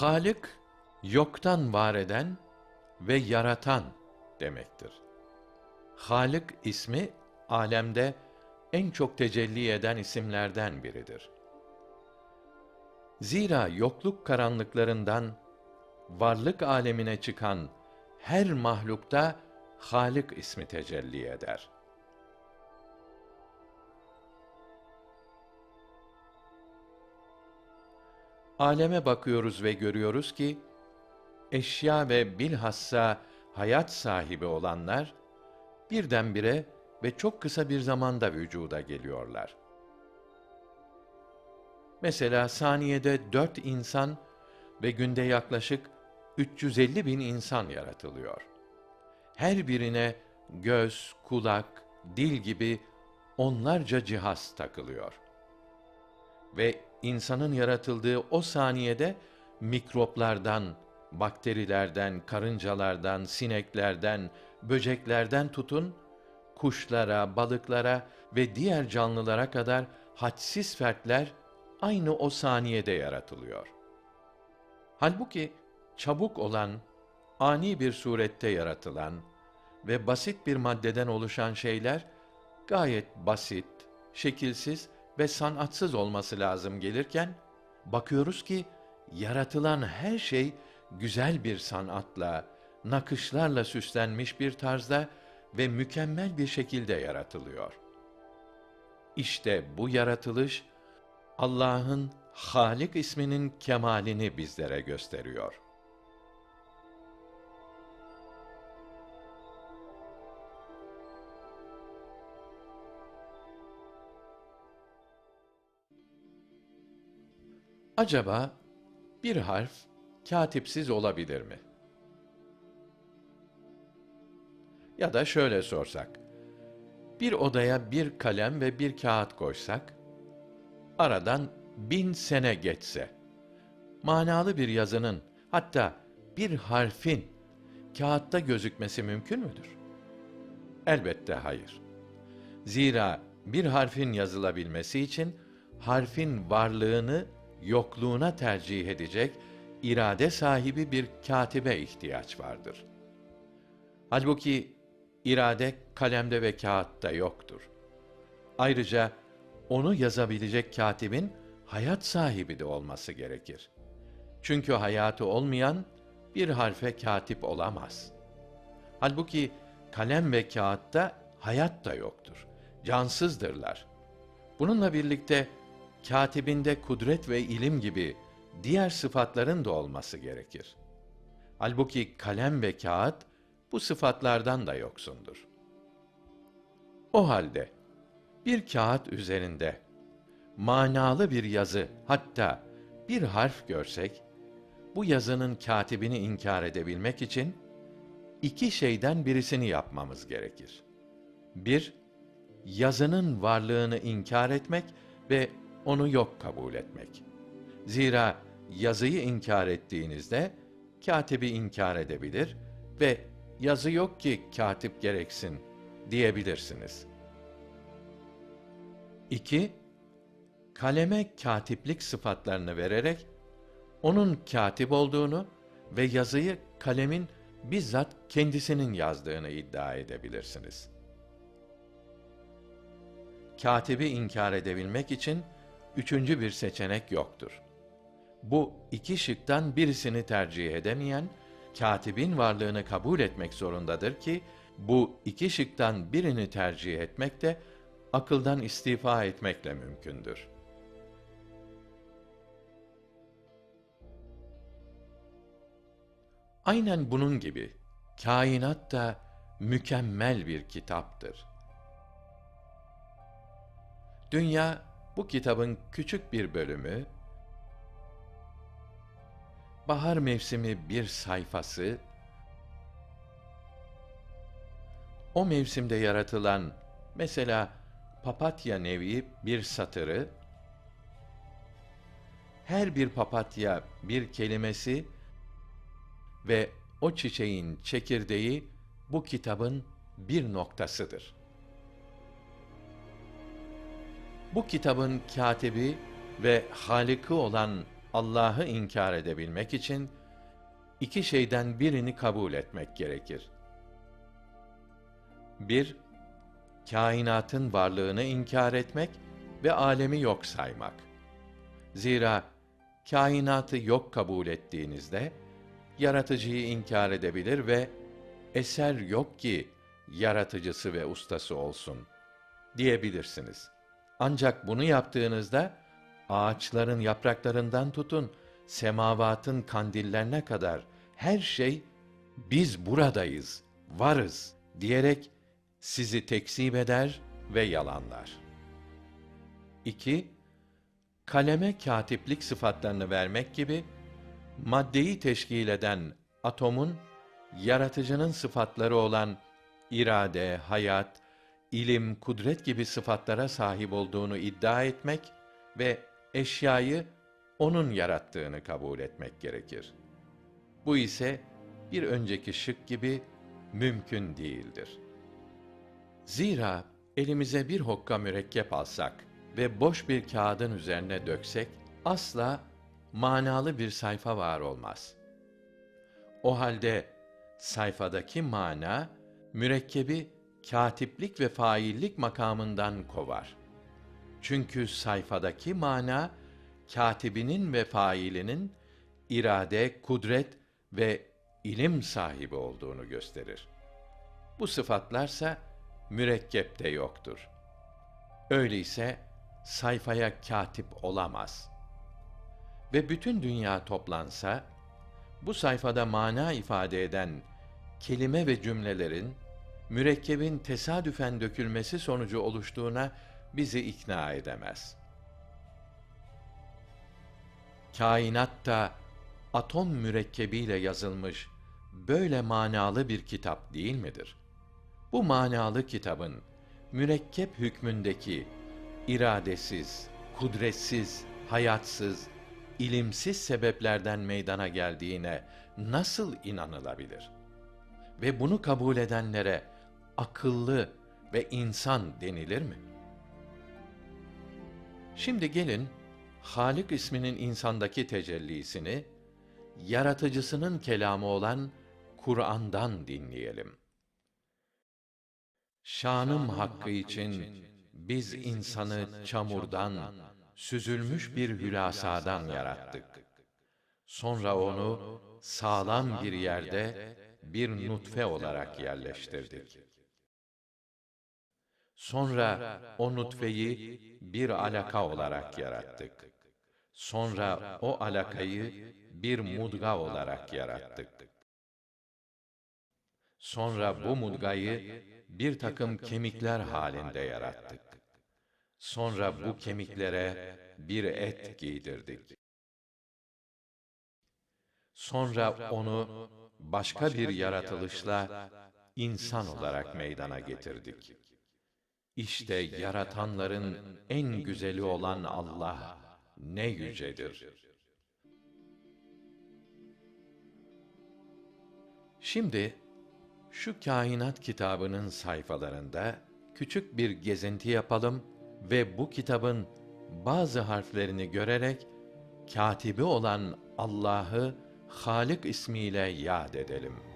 Halık yoktan var eden ve yaratan demektir. Halık ismi alemde en çok tecelli eden isimlerden biridir. Zira yokluk karanlıklarından varlık alemine çıkan her mahlukta Halık ismi tecelli eder. Aleme bakıyoruz ve görüyoruz ki eşya ve bilhassa hayat sahibi olanlar birdenbire ve çok kısa bir zamanda vücuda geliyorlar. Mesela saniyede dört insan ve günde yaklaşık 350 bin insan yaratılıyor. Her birine göz, kulak, dil gibi onlarca cihaz takılıyor. Ve insanın yaratıldığı o saniyede mikroplardan, bakterilerden, karıncalardan, sineklerden, böceklerden tutun kuşlara, balıklara ve diğer canlılara kadar hadsiz fertler aynı o saniyede yaratılıyor. Halbuki çabuk olan, ani bir surette yaratılan ve basit bir maddeden oluşan şeyler gayet basit, şekilsiz ve sanatsız olması lazım gelirken bakıyoruz ki yaratılan her şey güzel bir sanatla, nakışlarla süslenmiş bir tarzda ve mükemmel bir şekilde yaratılıyor. İşte bu yaratılış Allah'ın Halik isminin kemalini bizlere gösteriyor. Acaba bir harf katipsiz olabilir mi? Ya da şöyle sorsak. Bir odaya bir kalem ve bir kağıt koysak, aradan bin sene geçse, manalı bir yazının, hatta bir harfin kağıtta gözükmesi mümkün müdür? Elbette hayır. Zira bir harfin yazılabilmesi için harfin varlığını yokluğuna tercih edecek irade sahibi bir katibe ihtiyaç vardır. Halbuki irade kalemde ve kağıtta yoktur. Ayrıca onu yazabilecek katibin hayat sahibi de olması gerekir. Çünkü hayatı olmayan bir harfe katip olamaz. Halbuki kalem ve kağıtta hayat da yoktur. Cansızdırlar. Bununla birlikte katibinde kudret ve ilim gibi diğer sıfatların da olması gerekir. Halbuki kalem ve kağıt bu sıfatlardan da yoksundur. O halde bir kağıt üzerinde manalı bir yazı hatta bir harf görsek bu yazının katibini inkar edebilmek için iki şeyden birisini yapmamız gerekir. Bir, yazının varlığını inkar etmek ve onu yok kabul etmek. Zira yazıyı inkar ettiğinizde katibi inkar edebilir ve yazı yok ki katip gereksin diyebilirsiniz. 2. Kaleme katiplik sıfatlarını vererek onun katip olduğunu ve yazıyı kalemin bizzat kendisinin yazdığını iddia edebilirsiniz. Katibi inkar edebilmek için üçüncü bir seçenek yoktur. Bu iki şıktan birisini tercih edemeyen, katibin varlığını kabul etmek zorundadır ki, bu iki şıktan birini tercih etmek de akıldan istifa etmekle mümkündür. Aynen bunun gibi kainat da mükemmel bir kitaptır. Dünya bu kitabın küçük bir bölümü, bahar mevsimi bir sayfası, o mevsimde yaratılan mesela papatya nevi bir satırı, her bir papatya bir kelimesi ve o çiçeğin çekirdeği bu kitabın bir noktasıdır. Bu kitabın katibi ve haliki olan Allah'ı inkar edebilmek için iki şeyden birini kabul etmek gerekir. Bir, kainatın varlığını inkar etmek ve alemi yok saymak. Zira kainatı yok kabul ettiğinizde yaratıcıyı inkar edebilir ve eser yok ki yaratıcısı ve ustası olsun diyebilirsiniz. Ancak bunu yaptığınızda ağaçların yapraklarından tutun semavatın kandillerine kadar her şey biz buradayız, varız diyerek sizi tekzip eder ve yalanlar. 2. Kaleme katiplik sıfatlarını vermek gibi maddeyi teşkil eden atomun yaratıcının sıfatları olan irade, hayat, ilim, kudret gibi sıfatlara sahip olduğunu iddia etmek ve eşyayı onun yarattığını kabul etmek gerekir. Bu ise bir önceki şık gibi mümkün değildir. Zira elimize bir hokka mürekkep alsak ve boş bir kağıdın üzerine döksek asla manalı bir sayfa var olmaz. O halde sayfadaki mana mürekkebi katiplik ve faillik makamından kovar. Çünkü sayfadaki mana katibinin ve failinin irade, kudret ve ilim sahibi olduğunu gösterir. Bu sıfatlarsa mürekkepte yoktur. Öyleyse sayfaya katip olamaz. Ve bütün dünya toplansa, bu sayfada mana ifade eden kelime ve cümlelerin mürekkebin tesadüfen dökülmesi sonucu oluştuğuna bizi ikna edemez. Kainatta atom mürekkebiyle yazılmış böyle manalı bir kitap değil midir? Bu manalı kitabın mürekkep hükmündeki iradesiz, kudretsiz, hayatsız, ilimsiz sebeplerden meydana geldiğine nasıl inanılabilir? Ve bunu kabul edenlere akıllı ve insan denilir mi? Şimdi gelin Halik isminin insandaki tecellisini yaratıcısının kelamı olan Kur'an'dan dinleyelim. Şanım hakkı için biz insanı çamurdan, süzülmüş bir hülasadan yarattık. Sonra onu sağlam bir yerde bir nutfe olarak yerleştirdik. Sonra o nutfeyi bir alaka olarak yarattık. Sonra o alakayı bir mudga olarak yarattık. Sonra bu mudgayı bir takım kemikler halinde yarattık. Sonra bu kemiklere bir et giydirdik. Sonra onu başka bir yaratılışla insan olarak meydana getirdik. İşte yaratanların en güzeli olan Allah ne yücedir. Şimdi şu kainat kitabının sayfalarında küçük bir gezinti yapalım ve bu kitabın bazı harflerini görerek katibi olan Allah'ı Halik ismiyle yad edelim.